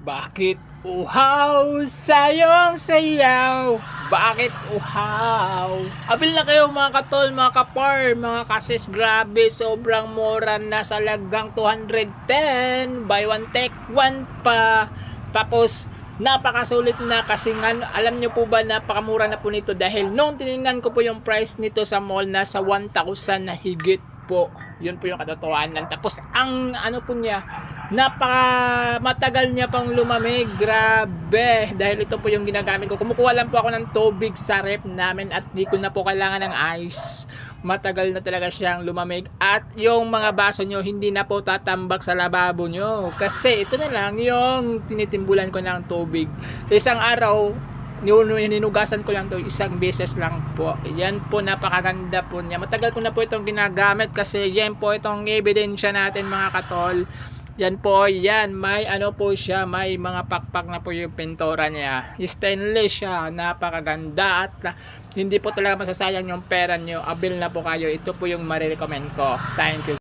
Bakit uhaw sayong sayaw? Bakit uhaw? Abil na kayo mga katol, mga kapar, mga kasis, grabe, sobrang mura na sa lagang 210, buy one take one pa. Tapos, napakasulit na kasi nga, alam nyo po ba napakamura na po nito dahil nung tinignan ko po yung price nito sa mall nasa 1,000 na higit po. Yun po yung katotohanan. Tapos ang ano po niya, napaka matagal niya pang lumamig. Grabe. Dahil ito po yung ginagamit ko. Kumukuha lang po ako ng tubig sa rep namin at di ko na po kailangan ng ice. Matagal na talaga siyang lumamig. At yung mga baso nyo, hindi na po tatambak sa lababo nyo. Kasi ito na lang yung tinitimbulan ko ng tubig. Sa isang araw, ninugasan ko lang to isang beses lang po. Yan po napakaganda po niya. Matagal ko na po itong ginagamit kasi yan po itong ebidensya natin mga katol. Yan po, yan. May ano po siya, may mga pakpak na po yung pintura niya. Stainless siya, napakaganda at na- hindi po talaga masasayang yung pera nyo. Abil na po kayo. Ito po yung marirecommend ko. Thank you.